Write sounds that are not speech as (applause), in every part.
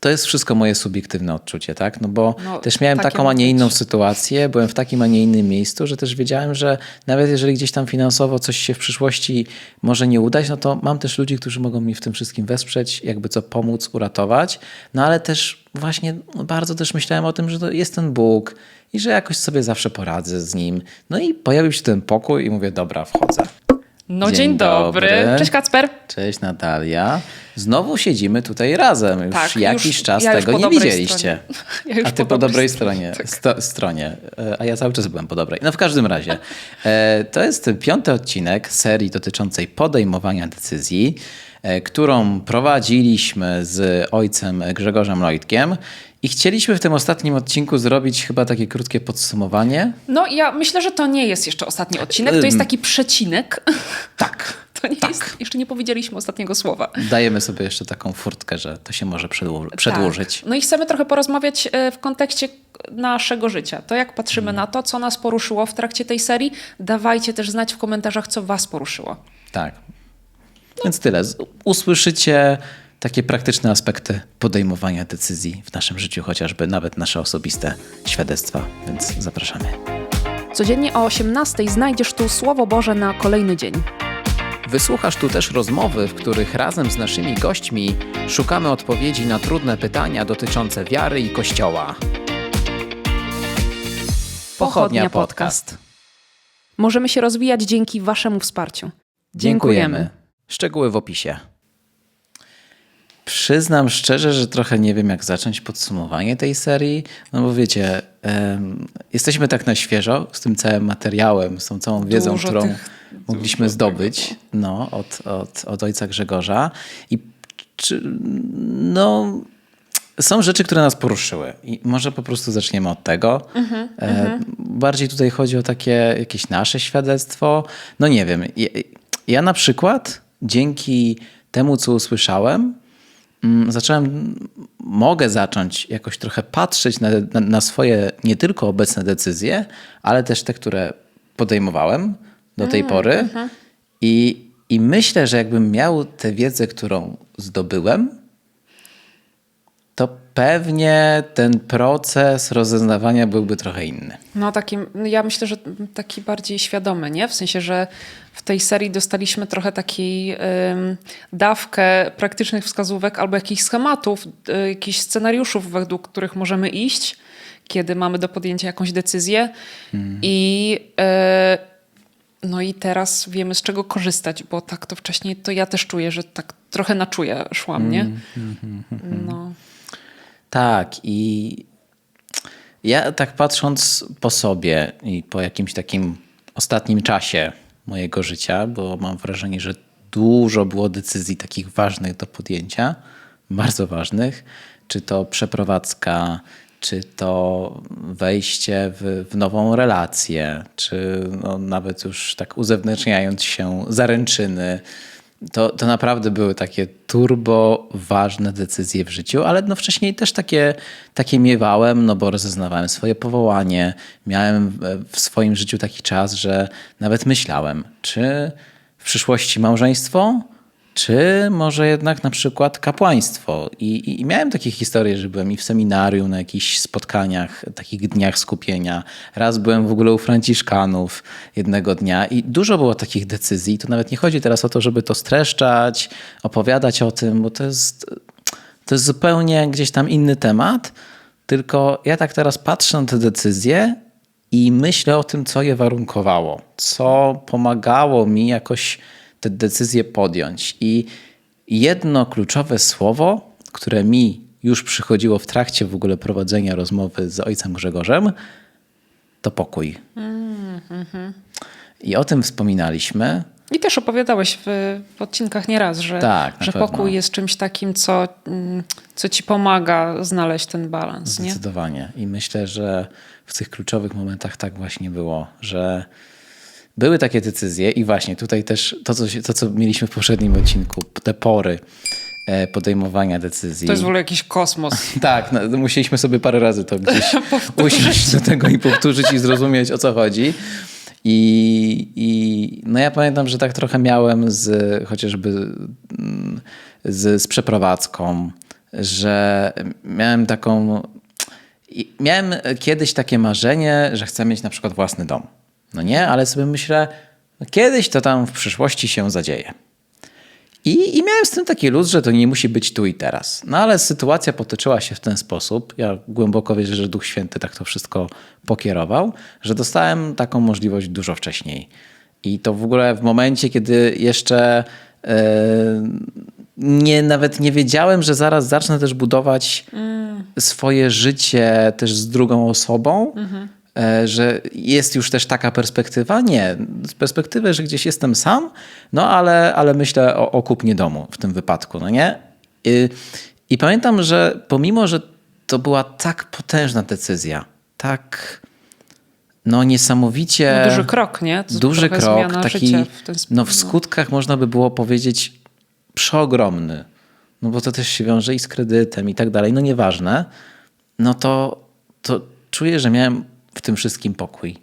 to jest wszystko moje subiektywne odczucie, tak? No bo No, też miałem taką, a nie inną sytuację, byłem w takim, a nie innym miejscu, że też wiedziałem, że nawet jeżeli gdzieś tam finansowo coś się w przyszłości może nie udać, no to mam też ludzi, którzy mogą mi w tym wszystkim wesprzeć, jakby co pomóc, uratować. No ale też właśnie bardzo też myślałem o tym, że to jest ten Bóg i że jakoś sobie zawsze poradzę z nim. No i pojawił się ten pokój i mówię, dobra, wchodzę. No Dzień dzień, dobry. dobry. Cześć Kacper. Cześć Natalia. Znowu siedzimy tutaj razem. Już Tak, jakiś już- czas (laughs) ja tego nie widzieliście. Ja a ty po po dobrej dobrej stronie, tak. sto, stronie. E, A ja cały czas byłem po dobrej. No w każdym razie. E, to jest piąty odcinek serii dotyczącej podejmowania decyzji, e, którą prowadziliśmy z ojcem Grzegorzem Lojtkiem. I chcieliśmy w tym ostatnim odcinku zrobić chyba takie krótkie podsumowanie. No ja myślę, że to nie jest jeszcze ostatni odcinek, to jest taki przecinek. Tak. (laughs) To nie jest, jeszcze nie powiedzieliśmy ostatniego słowa. Dajemy sobie jeszcze taką furtkę, że to się może przedłu- przedłużyć. Tak. No i chcemy trochę porozmawiać e, w kontekście naszego życia. To jak patrzymy na to, co nas poruszyło w trakcie tej serii. Dawajcie też znać w komentarzach, co was poruszyło. Tak. Więc tyle. Usłyszycie takie praktyczne aspekty podejmowania decyzji w naszym życiu, chociażby nawet nasze osobiste świadectwa. Więc zapraszamy. Codziennie o 18 znajdziesz tu Słowo Boże na kolejny dzień. Wysłuchasz tu też rozmowy, w których razem z naszymi gośćmi szukamy odpowiedzi na trudne pytania dotyczące wiary i Kościoła. Pochodnia Podcast. Możemy się rozwijać dzięki waszemu wsparciu. Dziękujemy. Szczegóły w opisie. Przyznam szczerze, że trochę nie wiem, jak zacząć podsumowanie tej serii. No bo wiecie, em, jesteśmy tak na świeżo z tym całym materiałem, z tą całą wiedzą, Dużo którą tych- mogliśmy zdobyć no, od, od, od ojca Grzegorza. I czy, no, są rzeczy, które nas poruszyły. I może po prostu zaczniemy od tego. e, bardziej tutaj chodzi o takie jakieś nasze świadectwo. No nie wiem. Ja, ja na przykład dzięki temu, co usłyszałem, zacząłem, mogę zacząć jakoś trochę patrzeć na, na, na swoje nie tylko obecne decyzje, ale też te, które podejmowałem do tej pory. I, I myślę, że jakbym miał tę wiedzę, którą zdobyłem, pewnie ten proces rozeznawania byłby trochę inny. No taki, ja myślę, że taki bardziej świadomy, nie? W sensie, że w tej serii dostaliśmy trochę takiej ym, dawkę praktycznych wskazówek albo jakichś schematów, y, jakichś scenariuszów, według których możemy iść, kiedy mamy do podjęcia jakąś decyzję. I y, no i teraz wiemy z czego korzystać, bo tak to wcześniej to ja też czuję, że tak trochę na czuję szłam, nie? No. Tak, i ja tak patrząc po sobie i po jakimś takim ostatnim czasie mojego życia, bo mam wrażenie, że dużo było decyzji takich ważnych do podjęcia, bardzo ważnych, czy to przeprowadzka, czy to wejście w, w nową relację, czy no, nawet już tak uzewnętrzniając się zaręczyny, to, to naprawdę były takie turbo ważne decyzje w życiu, ale no wcześniej też takie, takie miewałem, no bo rozeznawałem swoje powołanie. Miałem w- swoim życiu taki czas, że nawet myślałem, czy w przyszłości małżeństwo, czy może jednak na przykład kapłaństwo. I, i, I miałem takie historie, że byłem i w seminarium, na jakichś spotkaniach, takich dniach skupienia. Raz byłem w ogóle u Franciszkanów jednego dnia i dużo było takich decyzji. To nawet nie chodzi teraz o to, żeby to streszczać, opowiadać o tym, bo to jest, to jest zupełnie gdzieś tam inny temat. Tylko ja tak teraz patrzę na te decyzje i myślę o tym, co je warunkowało, co pomagało mi jakoś te decyzje podjąć. I jedno kluczowe słowo, które mi już przychodziło w trakcie w ogóle prowadzenia rozmowy z ojcem Grzegorzem, to pokój. I o tym wspominaliśmy. I też opowiadałeś w, w odcinkach nieraz, że, Tak, że pewno. pokój jest czymś takim, co, co ci pomaga znaleźć ten balans, nie? Zdecydowanie. I myślę, że w tych kluczowych momentach tak właśnie było, że były takie decyzje i właśnie tutaj też to, co, to, co mieliśmy w poprzednim odcinku, te pory e, podejmowania decyzji. To jest w ogóle jakiś kosmos. (laughs) Tak, no, musieliśmy sobie parę razy to gdzieś (laughs) usiąść do tego i powtórzyć i zrozumieć o co chodzi. I, I no ja pamiętam, że tak trochę miałem z chociażby mm, z, z przeprowadzką, że miałem taką. Miałem kiedyś takie marzenie, że chcę mieć na przykład własny dom. No nie, ale sobie myślę, no kiedyś to tam w przyszłości się zadzieje. I, I miałem z tym taki luz, że to nie musi być tu i teraz. No ale sytuacja potoczyła się w ten sposób. Ja głęboko wierzę, że Duch Święty tak to wszystko pokierował, że dostałem taką możliwość dużo wcześniej. I to w ogóle w momencie, kiedy jeszcze e, nie, nawet nie wiedziałem, że zaraz zacznę też budować swoje życie też z drugą osobą. E, Że jest już też taka perspektywa? Nie. Z perspektywy, że gdzieś jestem sam, no ale, ale myślę o, o kupnie domu w tym wypadku, no nie? I, I pamiętam, że pomimo, że to była tak potężna decyzja, tak no niesamowicie... No, duży krok, nie? To duży krok, taki życia w no w skutkach można by było powiedzieć przeogromny, no bo to też się wiąże i z kredytem i tak dalej, no nieważne, no to, to czuję, że miałem w tym wszystkim pokój.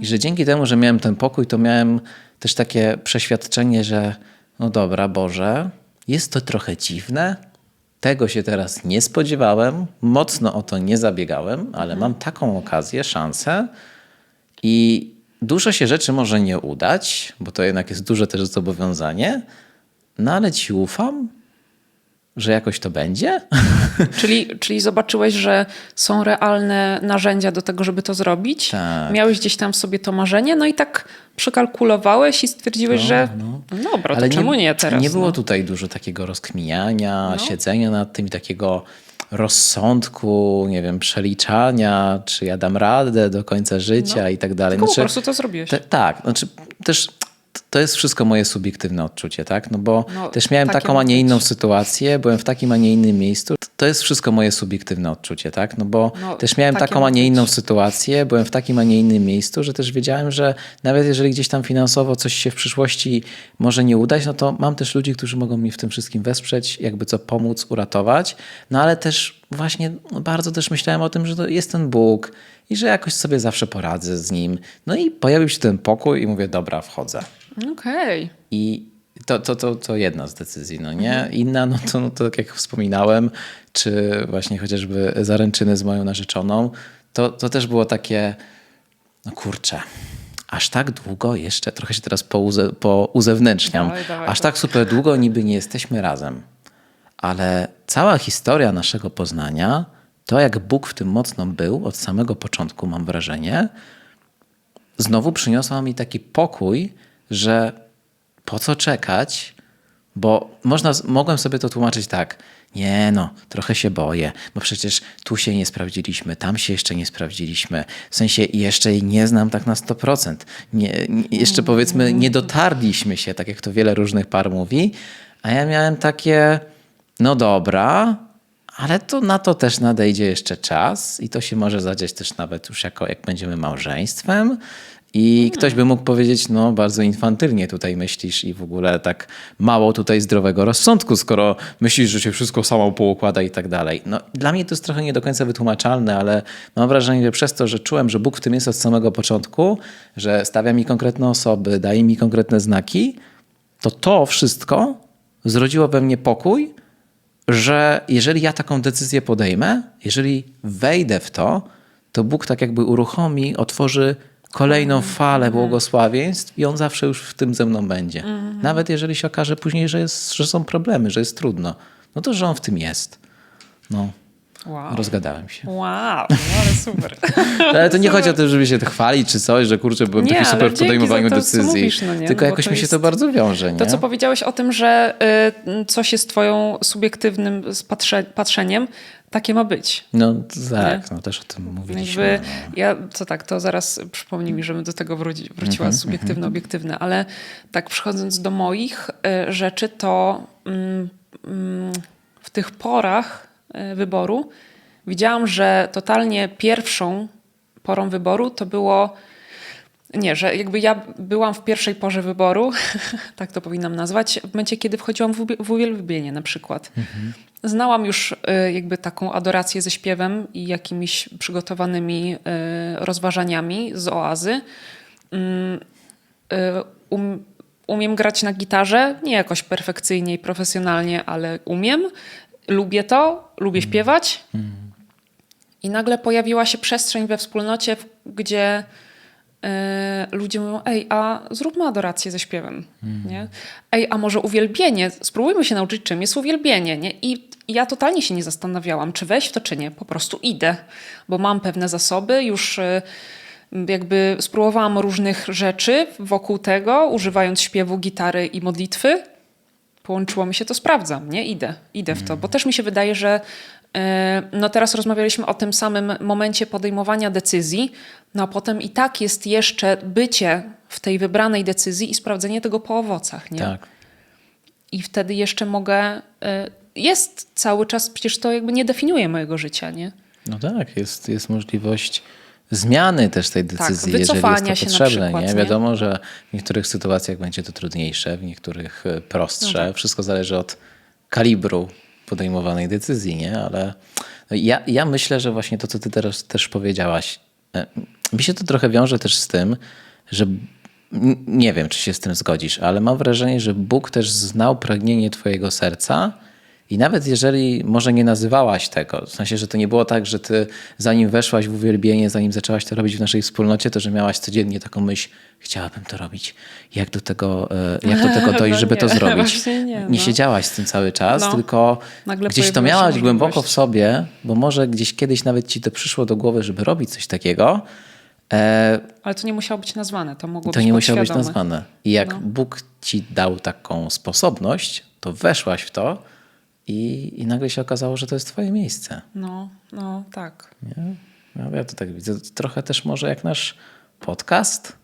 I że dzięki temu, że miałem ten pokój, to miałem też takie przeświadczenie, że no dobra, Boże, jest to trochę dziwne, tego się teraz nie spodziewałem, mocno o to nie zabiegałem, ale mam taką okazję, szansę. I dużo się rzeczy może nie udać, bo to jednak jest duże też zobowiązanie, no ale ci ufam, że jakoś to będzie. (laughs) Czyli, czyli zobaczyłeś, że są realne narzędzia do tego, żeby to zrobić. Tak. Miałeś gdzieś tam w sobie to marzenie, no i tak przekalkulowałeś i stwierdziłeś, że no dobra, to czemu nie teraz? Nie było no? tutaj dużo takiego rozkminiania, siedzenia nad tym i takiego rozsądku, nie wiem, przeliczania, czy ja dam radę do końca życia i tak dalej. No. Tylko po Znaczy, prostu to zrobiłeś. Te, tak, znaczy też to jest wszystko moje subiektywne odczucie, tak? No bo No, też miałem taką, a nie inną sytuację, byłem w takim, a nie innym miejscu. To jest wszystko moje subiektywne odczucie, tak? No bo No, też miałem taką, a nie inną sytuację, byłem w takim, a nie innym miejscu, że też wiedziałem, że nawet jeżeli gdzieś tam finansowo coś się w przyszłości może nie udać, no to mam też ludzi, którzy mogą mi w tym wszystkim wesprzeć, jakby co pomóc, uratować. No ale też właśnie bardzo też myślałem o tym, że to jest ten Bóg i że jakoś sobie zawsze poradzę z nim. No i pojawił się ten pokój i mówię, dobra, wchodzę. Okej. I to, to, to, to jedna z decyzji, no nie? Inna, no to, no to tak jak wspominałem, czy właśnie chociażby zaręczyny z moją narzeczoną, to, to też było takie, no kurczę, aż tak długo jeszcze, trochę się teraz pouze, pouzewnętrzniam, Dawaj, dawaj, aż tak super długo niby nie jesteśmy razem. Ale cała historia naszego poznania, to jak Bóg w tym mocno był od samego początku, mam wrażenie, znowu przyniosła mi taki pokój, że po co czekać, bo można, mogłem sobie to tłumaczyć tak. Nie no, trochę się boję, bo przecież tu się nie sprawdziliśmy, tam się jeszcze nie sprawdziliśmy. W sensie jeszcze jej nie znam tak na 100%. Nie, jeszcze powiedzmy nie dotarliśmy się, tak jak to wiele różnych par mówi. A ja miałem takie, no dobra, ale to na to też nadejdzie jeszcze czas i to się może zadziać też nawet już jako jak będziemy małżeństwem. I ktoś by mógł powiedzieć, no bardzo infantylnie tutaj myślisz i w ogóle tak mało tutaj zdrowego rozsądku, skoro myślisz, że się wszystko samo poukłada i tak dalej. No dla mnie to jest trochę nie do końca wytłumaczalne, ale mam wrażenie, że przez to, że czułem, że Bóg w tym jest od samego początku, że stawia mi konkretne osoby, daje mi konkretne znaki, to to wszystko zrodziło we mnie pokój, że jeżeli ja taką decyzję podejmę, jeżeli wejdę w to, to Bóg tak jakby uruchomi, otworzy kolejną falę błogosławieństw i On zawsze już w tym ze mną będzie. Nawet jeżeli się okaże później, że, jest, że są problemy, że jest trudno, no to że On w tym jest. No, Wow. rozgadałem się. Wow, no ale super. (laughs) Ale to nie chodzi o to, (laughs) żeby się chwalić czy coś, że kurczę, byłem Nie, taki super w podejmowaniu to, decyzji. mówisz, no nie? Tylko No jakoś mi się jest- to bardzo wiąże. Nie? To, co powiedziałeś o tym, że y, coś jest twoją subiektywnym patrze, patrzeniem, takie ma być. No tak, no też o tym mówiliśmy. Jakby, no. ja, co tak, to zaraz przypomnij mi, żebym do tego wróci, wróciła Mhm, subiektywne, obiektywne, ale tak przechodząc do moich y, rzeczy, to mm, mm, w tych porach wyboru widziałam, że totalnie pierwszą porą wyboru to było nie, że jakby ja byłam w pierwszej porze wyboru, (laughs) tak to powinnam nazwać, w momencie, kiedy wchodziłam w, uwielbienie na przykład. Znałam już y, jakby taką adorację ze śpiewem i jakimiś przygotowanymi y, rozważaniami z oazy. Mm, Um, umiem grać na gitarze, nie jakoś perfekcyjnie i profesjonalnie, ale umiem. Lubię to, lubię śpiewać. I nagle pojawiła się przestrzeń we wspólnocie, gdzie e, ludzie mówią, ej, a zróbmy adorację ze śpiewem, nie? Ej, a może uwielbienie? Spróbujmy się nauczyć, czym jest uwielbienie, nie? I ja totalnie się nie zastanawiałam, czy wejść w to, czy nie. Po prostu idę, bo mam pewne zasoby, już e, jakby spróbowałam różnych rzeczy wokół tego, używając śpiewu, gitary i modlitwy. Połączyło mi się, to sprawdzam, nie? Idę, idę w to, bo też mi się wydaje, że e, no teraz rozmawialiśmy o tym samym momencie podejmowania decyzji, no a potem i tak jest jeszcze bycie w tej wybranej decyzji i sprawdzenie tego po owocach, nie? Tak. I wtedy jeszcze mogę, e, jest cały czas, przecież to jakby nie definiuje mojego życia, nie? No tak, jest, jest możliwość zmiany też tej decyzji, jeżeli jest to Tak, potrzebne. przykład, nie? nie? Wiadomo, że w niektórych sytuacjach będzie to trudniejsze, w niektórych e, prostsze. No tak. Wszystko zależy od kalibru podejmowanej decyzji, nie? Ale no ja, ja myślę, że właśnie to, co ty teraz też powiedziałaś, e, mi się to trochę wiąże też z tym, że nie wiem, czy się z tym zgodzisz, ale mam wrażenie, że Bóg też znał pragnienie twojego serca i nawet jeżeli może nie nazywałaś tego, w sensie, że to nie było tak, że ty zanim weszłaś w uwielbienie, zanim zaczęłaś to robić w naszej wspólnocie, to że miałaś codziennie taką myśl, chciałabym to robić, jak do tego, e, jak do (laughs) tego dojść, No żeby nie, to zrobić. nie, no. siedziałaś z tym cały czas, No. tylko Nagle gdzieś to miałaś głęboko w sobie, bo może gdzieś kiedyś nawet ci to przyszło do głowy, żeby robić coś takiego, e, Ale to nie musiało być nazwane, to mogło to być nie musiało być nazwane. I jak No. Bóg ci dał taką sposobność, to weszłaś w to i, i nagle się okazało, że to jest twoje miejsce. No, no, tak. Nie? No, ja to tak widzę. Trochę też może jak nasz podcast.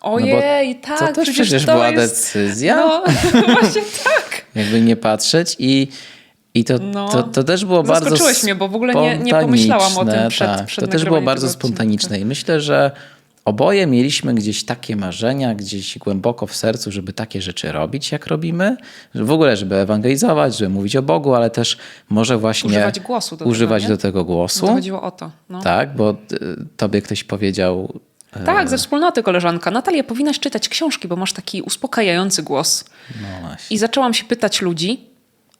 Ojej, tak, No to też przecież, przecież to była jest... decyzja. No, (laughs) właśnie tak. Jakby nie patrzeć i i to, No. to, to też było bardzo Zaskoczyłeś mnie, bo w ogóle nie- nie pomyślałam o tym przed- tak. przed To też było bardzo spontaniczne i myślę, że oboje mieliśmy gdzieś takie marzenia, gdzieś głęboko w sercu, żeby takie rzeczy robić, jak robimy. W ogóle, żeby ewangelizować, żeby mówić o Bogu, ale też może właśnie Używać głosu do tego, używać nie? do tego głosu. To chodziło o to. No. Tak, bo y, tobie ktoś powiedział, Tak, ze wspólnoty koleżanka. Natalia, powinnaś czytać książki, bo masz taki uspokajający głos. no I zaczęłam się pytać ludzi.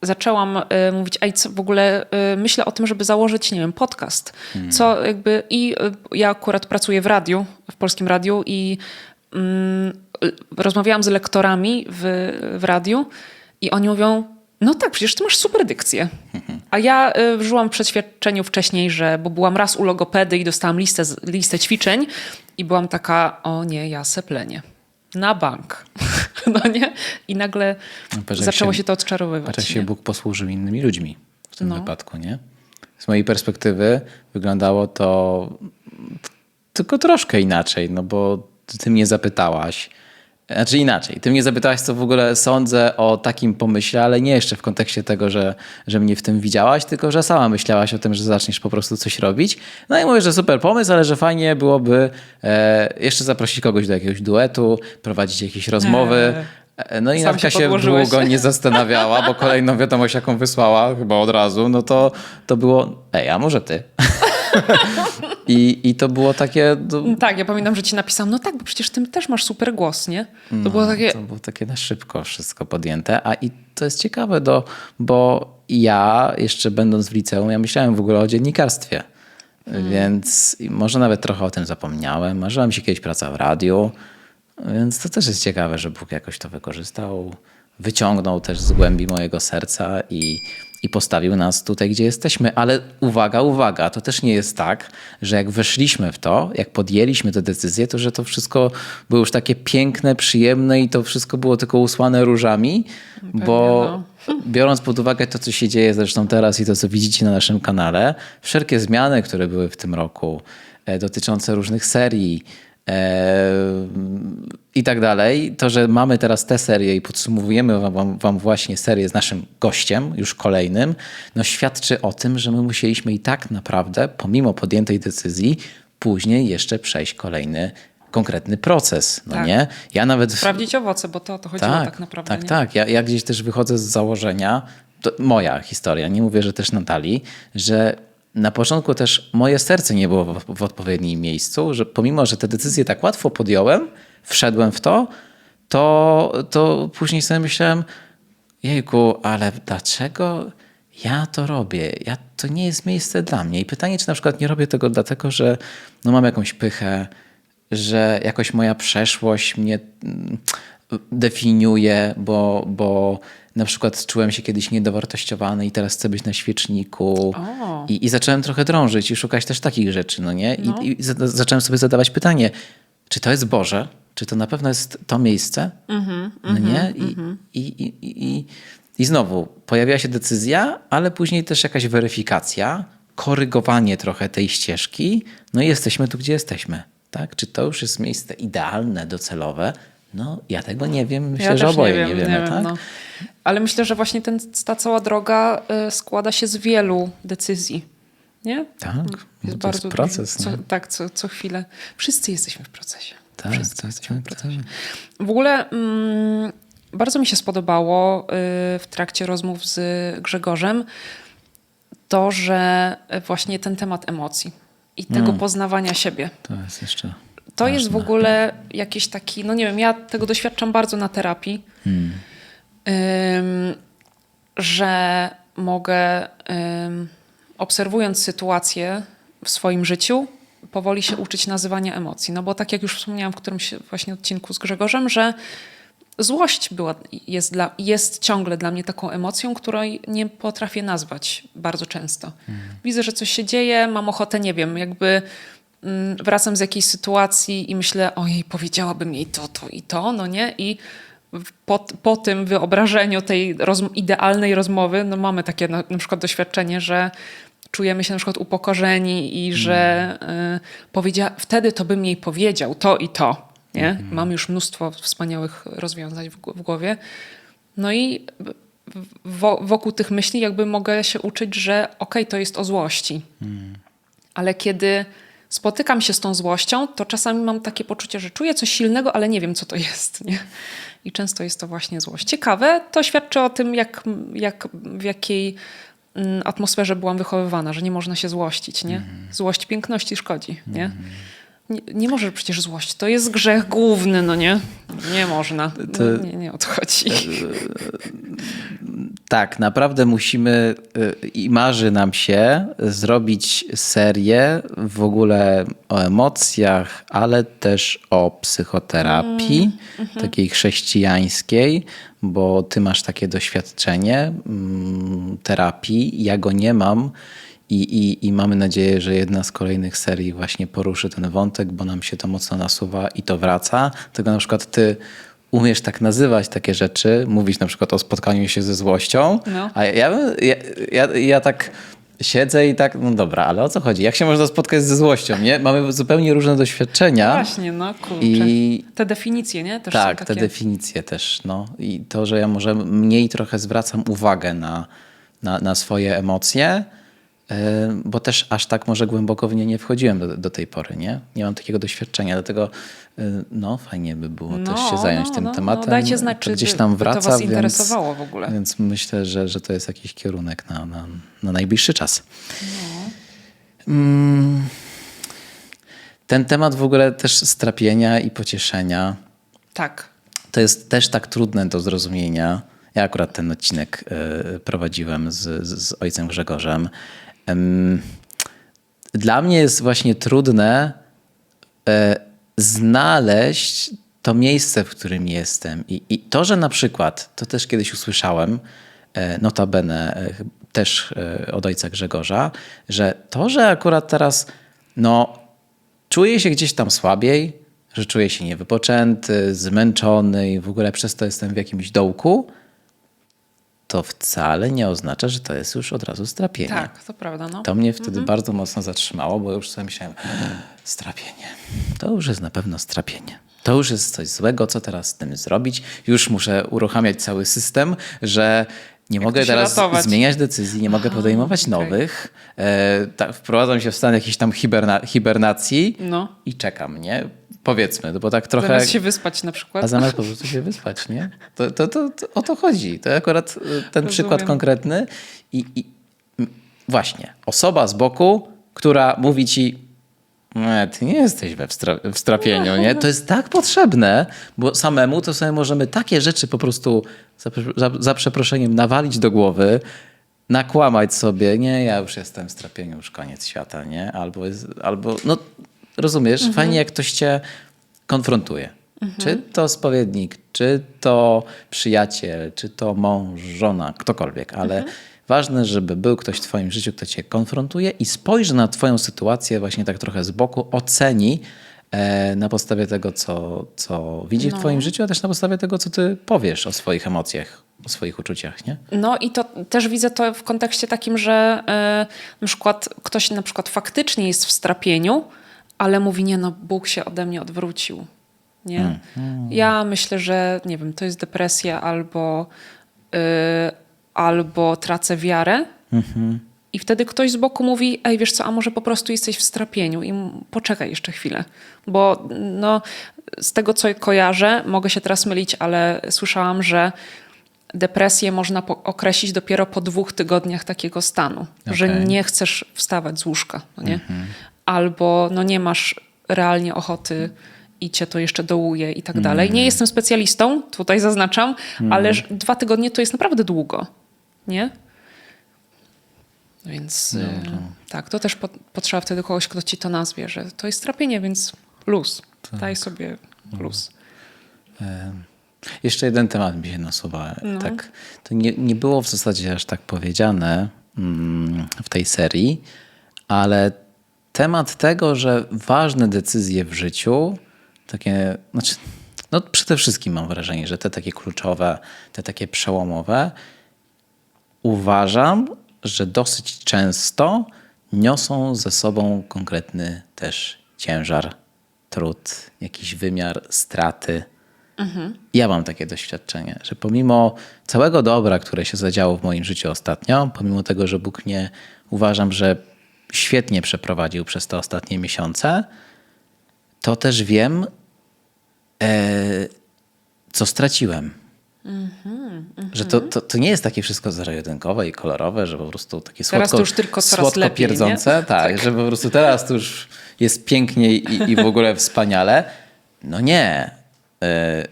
Zaczęłam y, mówić, ej, co w ogóle y, myślę o tym, żeby założyć, nie wiem, podcast. Co jakby i y, ja akurat pracuję w radiu, w polskim radiu i mm, rozmawiałam z lektorami w, w radiu i oni mówią, no tak, przecież ty masz super dykcję. (laughs) A ja y, żyłam w przeświadczeniu wcześniej, że, bo byłam raz u logopedy i dostałam listę, listę ćwiczeń i byłam taka, o nie, ja seplenię. Na bank. (laughs) No nie? I nagle No, patrz, zaczęło się- się to odczarowywać. Patrz, jak się? Bóg posłużył innymi ludźmi w tym No. wypadku, nie? Z mojej perspektywy wyglądało to tylko troszkę inaczej, no bo ty mnie zapytałaś, znaczy inaczej, ty mnie zapytałaś, co w ogóle sądzę o takim pomyśle, ale nie jeszcze w kontekście tego, że, że mnie w tym widziałaś, tylko że sama myślałaś o tym, że zaczniesz po prostu coś robić. No i mówię, że super pomysł, ale że fajnie byłoby e, jeszcze zaprosić kogoś do jakiegoś duetu, prowadzić jakieś rozmowy. E, No i Sam Natka się się długo nie zastanawiała, bo kolejną wiadomość, jaką wysłała, chyba od razu, no to, to było, ej, a może ty? I, I to było takie... Tak, ja pamiętam, że ci napisałam, no tak, bo przecież ty też masz super głos, nie? To było takie, To było takie na szybko wszystko podjęte. A i to jest ciekawe, do, bo ja jeszcze będąc w liceum, ja myślałem w ogóle o dziennikarstwie. Więc i może nawet trochę o tym zapomniałem. Marzyła mi się kiedyś praca w radiu. Więc to też jest ciekawe, że Bóg jakoś to wykorzystał. Wyciągnął też z głębi mojego serca i, i postawił nas tutaj, gdzie jesteśmy. Ale uwaga, uwaga, to też nie jest tak, że jak weszliśmy w to, jak podjęliśmy tę decyzję, to że to wszystko było już takie piękne, przyjemne i to wszystko było tylko usłane różami, bo no. biorąc pod uwagę to, co się dzieje zresztą teraz i to, co widzicie na naszym kanale, wszelkie zmiany, które były w tym roku, e, dotyczące różnych serii, i tak dalej. To, że mamy teraz tę serię i podsumowujemy wam- wam, właśnie serię z naszym gościem, już kolejnym, no świadczy o tym, że my musieliśmy i tak naprawdę, pomimo podjętej decyzji, później jeszcze przejść kolejny konkretny proces, no Tak. nie? Ja nawet... sprawdzić owoce, bo to o to chodziło tak, naprawdę. Tak, nie? tak. Ja, ja gdzieś też wychodzę z założenia, moja historia, nie mówię, że też Natalii, że na początku też moje serce nie było w, odpowiednim miejscu, że pomimo, że te decyzje tak łatwo podjąłem, wszedłem w to, to, to później sobie myślałem, jejku, ale dlaczego ja to robię, ja, to nie jest miejsce dla mnie. I pytanie, czy na przykład nie robię tego dlatego, że no mam jakąś pychę, że jakoś moja przeszłość mnie mm, definiuje, bo, bo na przykład czułem się kiedyś niedowartościowany i teraz chcę być na świeczniku. O. I, I zacząłem trochę drążyć i szukać też takich rzeczy, no nie? I, No. i za, zacząłem sobie zadawać pytanie, czy to jest Boże? Czy to na pewno jest to miejsce? no nie? I, i, i, i, i, I znowu pojawiła się decyzja, ale później też jakaś weryfikacja, korygowanie trochę tej ścieżki, no i jesteśmy tu, gdzie jesteśmy. Tak? Czy to już jest miejsce idealne, docelowe? No, ja tego nie wiem. Myślę, ja że oboje nie nie, wiem, wiemy, nie wiem, tak? no. Ale myślę, że właśnie ten, ta cała droga y, składa się z wielu decyzji. Nie? Tak, no Jest to jest bardzo proces, nie? Co, tak, co, co chwilę. Wszyscy jesteśmy w procesie. Tak, Wszyscy tak, jesteśmy tak, w procesie. W ogóle mm, bardzo mi się spodobało y, w trakcie rozmów z Grzegorzem to, że właśnie ten temat emocji i tego Mm. poznawania siebie. To jest jeszcze. To jest w ogóle jakiś taki, no nie wiem, ja tego doświadczam bardzo na terapii, Hmm. ym, że mogę, ym, obserwując sytuację w swoim życiu, powoli się uczyć nazywania emocji. No bo tak jak już wspomniałam w którymś właśnie odcinku z Grzegorzem, że złość była, jest, dla, jest ciągle dla mnie taką emocją, której nie potrafię nazwać bardzo często. Widzę, że coś się dzieje, mam ochotę, nie wiem, jakby wracam z jakiejś sytuacji i myślę, ojej, powiedziałabym jej to, to i to, no nie? I po, po tym wyobrażeniu tej idealnej rozmowy, no mamy takie na, na przykład doświadczenie, że czujemy się na przykład upokorzeni i że y, powiedzia- wtedy to bym jej powiedział to i to. Nie? Mam już mnóstwo wspaniałych rozwiązań w, w głowie. No i wo- wokół tych myśli jakby mogę się uczyć, że okej, to jest o złości. Ale kiedy spotykam się z tą złością, to czasami mam takie poczucie, że czuję coś silnego, ale nie wiem, co to jest. (laughs) Nie? I często jest to właśnie złość. Ciekawe, to świadczy o tym, jak, jak, w jakiej mm, atmosferze byłam wychowywana, że nie można się złościć. Nie? Złość piękności szkodzi. Nie? Nie, nie możesz przecież złość. To jest grzech główny, no nie? Nie można. No, nie, nie odchodzi. (laughs) Tak, naprawdę musimy y, i marzy nam się zrobić serię w ogóle o emocjach, ale też o psychoterapii, takiej chrześcijańskiej, bo ty masz takie doświadczenie mm, terapii, ja go nie mam. I, i, I mamy nadzieję, że jedna z kolejnych serii właśnie poruszy ten wątek, bo nam się to mocno nasuwa i to wraca. Tego na przykład ty umiesz tak nazywać takie rzeczy, mówić na przykład o spotkaniu się ze złością, No. a ja, ja, ja, ja tak siedzę i tak, no dobra, ale o co chodzi? Jak się można spotkać ze złością, nie? Mamy zupełnie różne doświadczenia. Właśnie, no kurczę. I- Te definicje, nie? Też tak, są te takie... definicje też. No. I to, że ja może mniej trochę zwracam uwagę na, na, na swoje emocje, bo też aż tak może głęboko w nie nie wchodziłem do, do tej pory, nie? Nie mam takiego doświadczenia, dlatego yy, no fajnie by było też się No, zająć no, tym no, no. tematem. Dajcie znać, To czy gdzieś tam by to wraca, was więc, interesowało w ogóle. Więc myślę, że, że to jest jakiś kierunek na, na, na najbliższy czas. Mm. Ten temat w ogóle też strapienia i pocieszenia Tak. to jest też tak trudne do zrozumienia. Ja akurat ten odcinek e, prowadziłem z, z, z ojcem Grzegorzem. Dla mnie jest właśnie trudne e, znaleźć to miejsce, w którym jestem. I, I to, że na przykład, to też kiedyś usłyszałem, e, notabene e, też od ojca Grzegorza, że to, że akurat teraz no, czuję się gdzieś tam słabiej, że czuję się niewypoczęty, zmęczony i w ogóle przez to jestem w jakimś dołku, to wcale nie oznacza, że to jest już od razu strapienie. Tak, to prawda. No. To mnie wtedy bardzo mocno zatrzymało, bo już sobie myślałem, strapienie. To już jest na pewno strapienie. To już jest coś złego, co teraz z tym zrobić? Już muszę uruchamiać cały system, że nie mogę się teraz ratować? zmieniać decyzji, nie mogę podejmować okej. nowych. E, tak, wprowadzam się w stan jakiejś tam hiberna, hibernacji No. i czekam, nie? Powiedzmy, no bo tak trochę... Zamiast się wyspać na przykład. A zamiast po prostu się wyspać, nie? To, to, to, to o to chodzi. To akurat y, ten Rozumiem. przykład konkretny. I, I właśnie, osoba z boku, która mówi ci, nie, ty nie jesteś we wstra- w strapieniu, nie? To jest tak potrzebne, bo samemu to sobie możemy takie rzeczy po prostu za, za, za przeproszeniem nawalić do głowy, nakłamać sobie, nie, ja już jestem w strapieniu, już koniec świata, nie? Albo, jest, albo no rozumiesz, Mhm. fajnie jak ktoś cię konfrontuje. Czy to spowiednik, czy to przyjaciel, czy to mąż, żona, ktokolwiek, ale Mhm. ważne, żeby był ktoś w twoim życiu, kto cię konfrontuje i spojrzy na twoją sytuację właśnie tak trochę z boku, oceni e, na podstawie tego, co, co widzi No. w twoim życiu, a też na podstawie tego, co ty powiesz o swoich emocjach, o swoich uczuciach, nie? No i to też widzę to w kontekście takim, że e, na przykład ktoś na przykład faktycznie jest w strapieniu, ale mówi, nie no, Bóg się ode mnie odwrócił. Nie? Ja myślę, że nie wiem, to jest depresja albo, e, albo tracę wiarę. I wtedy ktoś z boku mówi, ej, wiesz co, a może po prostu jesteś w strapieniu i poczekaj jeszcze chwilę. Bo no, z tego, co kojarzę, mogę się teraz mylić, ale słyszałam, że depresję można określić dopiero po dwóch tygodniach takiego stanu. Że Okej. nie chcesz wstawać z łóżka, no nie? Albo no, nie masz realnie ochoty i cię to jeszcze dołuje i tak dalej. Nie jestem specjalistą, tutaj zaznaczam, ale że dwa tygodnie to jest naprawdę długo, nie? Więc y, tak, to też po, potrzeba wtedy kogoś, kto ci to nazwie, że to jest trapienie, więc luz. Daj sobie luz. Jeszcze jeden temat mi się nasuwa. No. Tak, to nie, nie było w zasadzie aż tak powiedziane mm, w tej serii, ale temat tego, że ważne decyzje w życiu, takie, znaczy, no przede wszystkim mam wrażenie, że te takie kluczowe, te takie przełomowe, uważam, że dosyć często niosą ze sobą konkretny też ciężar, trud, jakiś wymiar straty. Ja mam takie doświadczenie, że pomimo całego dobra, które się zadziało w moim życiu ostatnio, pomimo tego, że Bóg mnie uważam, że świetnie przeprowadził przez te ostatnie miesiące, to też wiem, e, co straciłem. Że to, to, to nie jest takie wszystko zero-jedynkowe i kolorowe, że po prostu takie Teraz słodko, to tylko słodko lepiej, pierdzące. (laughs) Tak, że po prostu teraz to już jest pięknie i, i w ogóle wspaniale. No nie.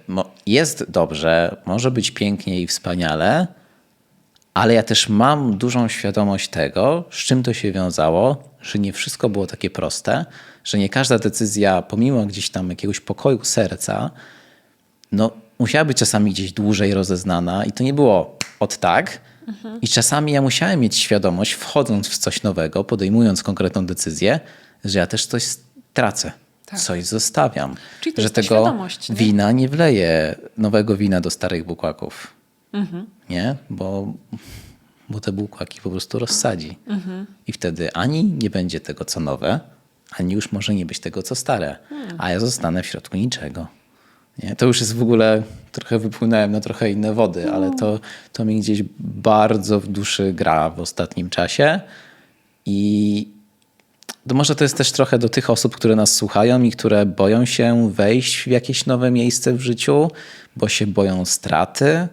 Mo- Jest dobrze, może być pięknie i wspaniale, ale ja też mam dużą świadomość tego, z czym to się wiązało, że nie wszystko było takie proste, że nie każda decyzja, pomimo gdzieś tam jakiegoś pokoju serca, no, musiała być czasami gdzieś dłużej rozeznana i to nie było od tak. I czasami ja musiałem mieć świadomość, wchodząc w coś nowego, podejmując konkretną decyzję, że ja też coś tracę, Tak. coś zostawiam. Czyli że tego nie? wina nie wleję, nowego wina do starych bukłaków. Mhm. Nie? Bo, bo te bukłaki po prostu rozsadzi. Mhm. I wtedy ani nie będzie tego, co nowe, ani już może nie być tego, co stare. Hmm. A ja zostanę w środku niczego. Nie? To już jest w ogóle, trochę wypłynąłem na trochę inne wody, ale to, to mi gdzieś bardzo w duszy gra w ostatnim czasie. I to może to jest też trochę do tych osób, które nas słuchają i które boją się wejść w jakieś nowe miejsce w życiu, bo się boją straty,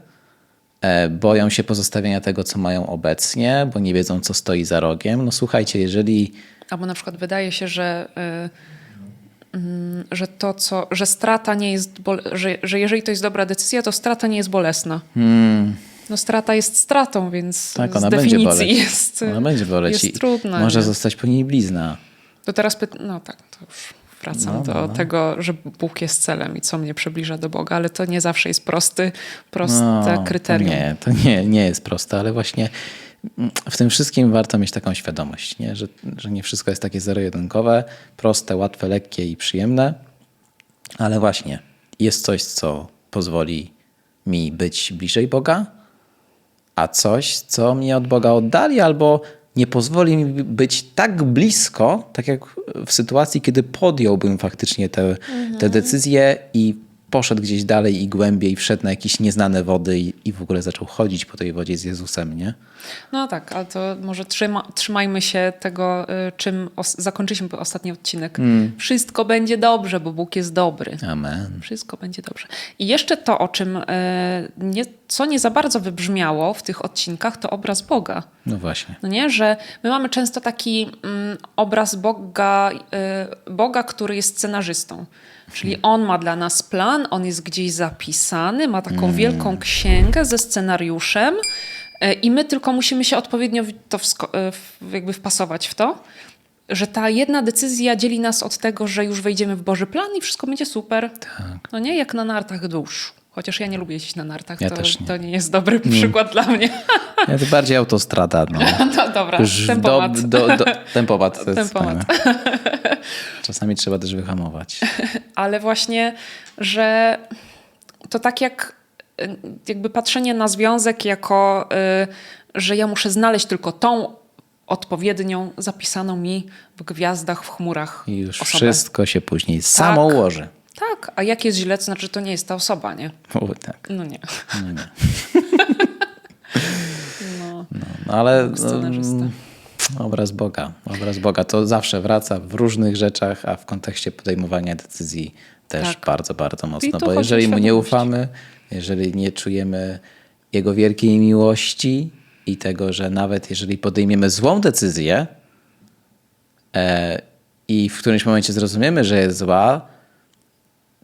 e, boją się pozostawienia tego, co mają obecnie, bo nie wiedzą, co stoi za rogiem. No słuchajcie, jeżeli Albo na przykład wydaje się, że, y, mm, że to, co, że strata nie jest, że, że jeżeli to jest dobra decyzja, to strata nie jest bolesna. No strata jest stratą, więc tak, z ona będzie definicji boleć. jest, Ona będzie boleć jest trudna. może nie? zostać po niej blizna. To teraz no tak, to już wracam No, do no, no. tego, że Bóg jest celem i co mnie przybliża do Boga, ale to nie zawsze jest prosty, proste No, kryterium. To nie, to nie, nie jest proste, ale właśnie w tym wszystkim warto mieć taką świadomość, nie? Że, że nie wszystko jest takie zero-jedynkowe, proste, łatwe, lekkie i przyjemne, ale właśnie jest coś, co pozwoli mi być bliżej Boga, a coś, co mnie od Boga oddali albo nie pozwoli mi być tak blisko, tak jak w sytuacji, kiedy podjąłbym faktycznie te, te decyzje i poszedł gdzieś dalej i głębiej, wszedł na jakieś nieznane wody i, i w ogóle zaczął chodzić po tej wodzie z Jezusem, nie? No tak, ale to może trzyma, trzymajmy się tego, y, czym os- zakończyliśmy ostatni odcinek. Hmm. Wszystko będzie dobrze, bo Bóg jest dobry. Amen. Wszystko będzie dobrze. I jeszcze to, o czym y, nie, co nie za bardzo wybrzmiało w tych odcinkach, to obraz Boga. No właśnie. No nie, że my mamy często taki mm, obraz Boga, y, Boga, który jest scenarzystą. Czyli on ma dla nas plan, on jest gdzieś zapisany, ma taką wielką księgę ze scenariuszem E, I my tylko musimy się odpowiednio to e, jakby wpasować w to, że ta jedna decyzja dzieli nas od tego, że już wejdziemy w Boży plan i wszystko będzie super. Tak. No nie, jak na nartach dusz. Chociaż ja nie lubię jeździć na nartach, Ja to, też nie. to nie jest dobry przykład dla mnie. (laughs) Ja to bardziej autostrada. No. (laughs) No dobra, Już tempomat. Do, do, do, tempomat. To jest Tempomat. (laughs) Czasami trzeba też wyhamować. ale właśnie, że to tak jak jakby patrzenie na związek jako, y, że ja muszę znaleźć tylko tą odpowiednią, zapisaną mi w gwiazdach, w chmurach I już osobę. wszystko się później samo ułoży. Tak, a jak jest źle, to znaczy, że to nie jest ta osoba, nie? O, tak. No nie. No, nie. (laughs) no, no, ale Bóg scenarzysta. mm, obraz Boga. Obraz Boga to zawsze wraca w różnych rzeczach, a w kontekście podejmowania decyzji też Tak. bardzo, bardzo mocno. Bo jeżeli mu nie ufamy, jeżeli nie czujemy Jego wielkiej miłości i tego, że nawet jeżeli podejmiemy złą decyzję e, i w którymś momencie zrozumiemy, że jest zła,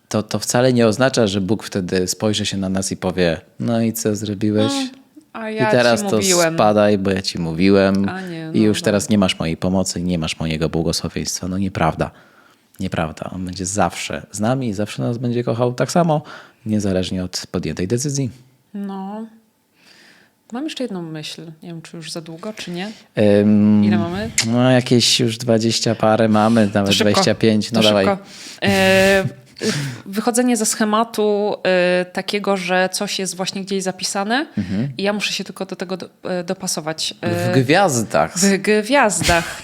to, to wcale nie oznacza, że Bóg wtedy spojrzy się na nas i powie: No i co zrobiłeś? A ja I teraz to mówiłem. spadaj, bo ja ci mówiłem. Nie, I no już dobra. teraz nie masz mojej pomocy, nie masz mojego błogosławieństwa. No nieprawda. Nieprawda. On będzie zawsze z nami i zawsze nas będzie kochał tak samo, niezależnie od podjętej decyzji. No. Mam jeszcze jedną myśl. Nie wiem, czy już za długo, czy nie. Ile mamy? No jakieś już 20 parę mamy, nawet szybko. 25. No to dawaj. szybko. E, wychodzenie ze schematu e, takiego, że coś jest właśnie gdzieś zapisane i ja muszę się tylko do tego do, e, dopasować. E, W gwiazdach. w gwiazdach.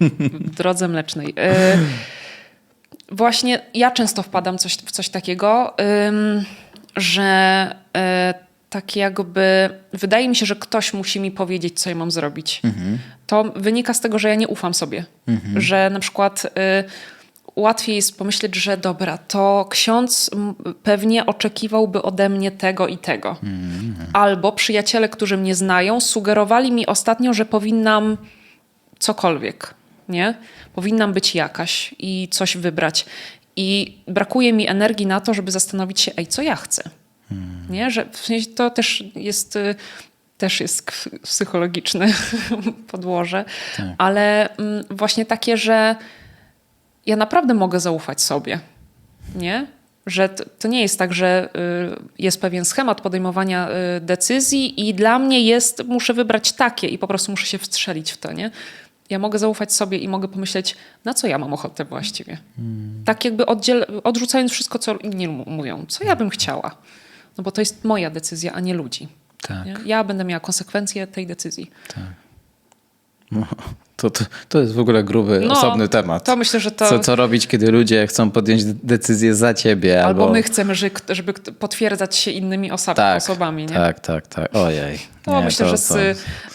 w drodze mlecznej. E, właśnie ja często wpadam coś, w coś takiego, że tak jakby wydaje mi się, że ktoś musi mi powiedzieć, co ja mam zrobić. To wynika z tego, że ja nie ufam sobie. Że na przykład y, łatwiej jest pomyśleć, że dobra, to ksiądz pewnie oczekiwałby ode mnie tego i tego. Albo przyjaciele, którzy mnie znają, sugerowali mi ostatnio, że powinnam cokolwiek, nie? Powinnam być jakaś i coś wybrać. I brakuje mi energii na to, żeby zastanowić się, ej, co ja chcę? Nie? Że w sensie to też jest, y, też jest psychologiczne (laughs) podłoże, ale mm, właśnie takie, że ja naprawdę mogę zaufać sobie, nie? Że to, to nie jest tak, że y, jest pewien schemat podejmowania y, decyzji i dla mnie jest, muszę wybrać takie i po prostu muszę się wstrzelić w to, nie? Ja mogę zaufać sobie i mogę pomyśleć, na co ja mam ochotę właściwie. Tak jakby oddziel, odrzucając wszystko, co inni mówią. Co ja bym chciała? No bo to jest moja decyzja, a nie ludzi. Tak. Nie? Ja będę miała konsekwencje tej decyzji. No, (laughs) to, to, to jest w ogóle gruby, No, osobny temat. to myślę, że to- Co, co robić, kiedy ludzie chcą podjąć de- decyzję za ciebie? Albo, Albo, my chcemy, że- żeby potwierdzać się innymi tak, osobami. Nie? Tak, tak, tak. Ojej. To Nie, myślę, że to- z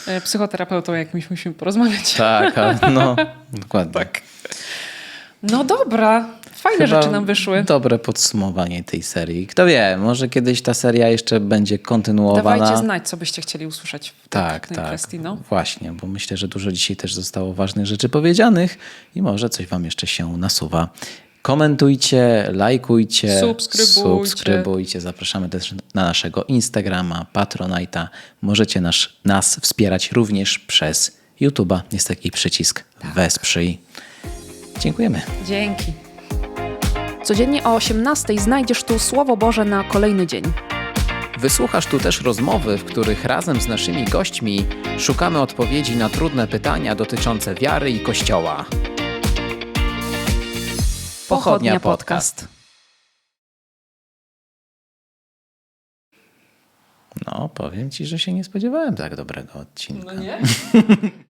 y, psychoterapeutą jakimś musimy porozmawiać. Tak, a, no, (laughs) dokładnie. Tak. No dobra, fajne Chyba rzeczy nam wyszły. Dobre podsumowanie tej serii. Kto wie, może kiedyś ta seria jeszcze będzie kontynuowana. Dawajcie znać, co byście chcieli usłyszeć w tej, Tak, tej tak. kwestii. No. Właśnie, bo myślę, że dużo dzisiaj też zostało ważnych rzeczy powiedzianych i może coś wam jeszcze się nasuwa. Komentujcie, lajkujcie, Subskrybujcie. subskrybujcie. Zapraszamy też na naszego Instagrama, Patronite'a. Możecie nas, nas wspierać również przez YouTube'a. Jest taki przycisk Tak. wesprzyj. Dziękujemy. Dzięki. Codziennie o 18 znajdziesz tu Słowo Boże na kolejny dzień. Wysłuchasz tu też rozmowy, w których razem z naszymi gośćmi szukamy odpowiedzi na trudne pytania dotyczące wiary i Kościoła. Pochodnia Podcast. No, powiem ci, że się nie spodziewałem tak dobrego odcinka. No nie? (laughs)